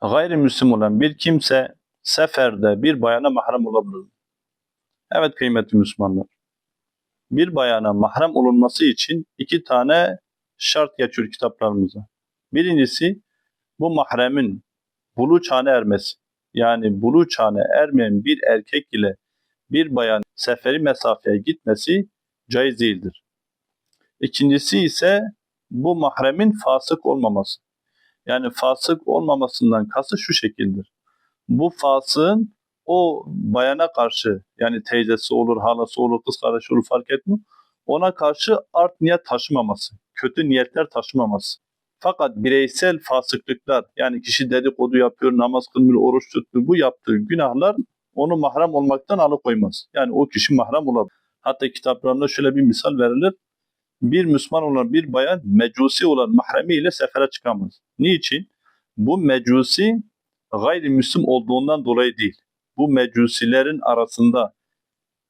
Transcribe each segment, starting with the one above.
Gayrimüslim olan bir kimse seferde bir bayana mahrem olabilir. Evet kıymetli Müslümanlar. Bir bayana mahrem olunması için iki tane şart geçiyor kitaplarımıza. Birincisi bu mahremin bulu çağına ermesi. Yani bulu çağına ermeyen bir erkek ile bir bayan seferi mesafeye gitmesi caiz değildir. İkincisi ise bu mahremin fasık olmaması. Yani fasık olmamasından kası şu şekildir. Bu fasığın o bayana karşı yani teyzesi olur, halası olur, kız kardeşi olur fark etmiyor. Ona karşı art niyet taşımaması, kötü niyetler taşımaması. Fakat bireysel fasıklıklar yani kişi dedikodu yapıyor, namaz kılmıyor, oruç tutmuyor bu yaptığı günahlar onu mahrem olmaktan alıkoymaz. Yani o kişi mahrem olabilir. Hatta kitaplarında şöyle bir misal verilir. Bir Müslüman olan bir bayan mecusi olan mahremiyle sefere çıkamaz. Niçin? Bu mecusi gayrimüslim olduğundan dolayı değil. Bu mecusilerin arasında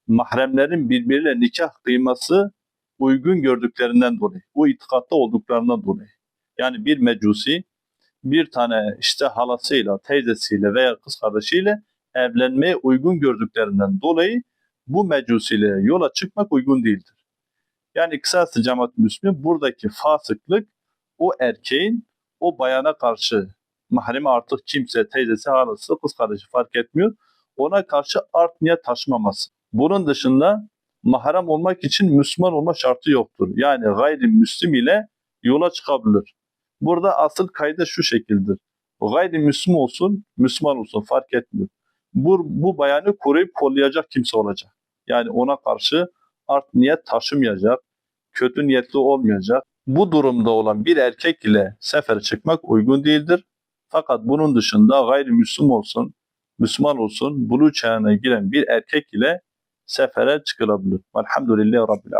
mahremlerin birbiriyle nikah kıyması uygun gördüklerinden dolayı. Bu itikatta olduklarından dolayı. Yani bir mecusi bir tane işte halasıyla, teyzesiyle veya kız kardeşiyle evlenmeye uygun gördüklerinden dolayı bu mecusiyle yola çıkmak uygun değildir. Yani kısası cemaat Müslüman buradaki fasıklık o erkeğin o bayana karşı mahremi artık kimse, teyzesi, halası, kız kardeşi fark etmiyor. Ona karşı art niyet taşımaması. Bunun dışında mahrem olmak için Müslüman olma şartı yoktur. Yani gayrimüslim ile yola çıkabilir. Burada asıl kayda şu şekildir. Gayrimüslim olsun, Müslüman olsun fark etmiyor. Bu, bu bayanı koruyup kollayacak kimse olacak. Yani ona karşı art niyet taşımayacak, kötü niyetli olmayacak. Bu durumda olan bir erkek ile sefere çıkmak uygun değildir. Fakat bunun dışında gayrimüslim olsun, Müslüman olsun, bulu çağına giren bir erkek ile sefere çıkılabilir. Velhamdülillahi Rabbil Alemin.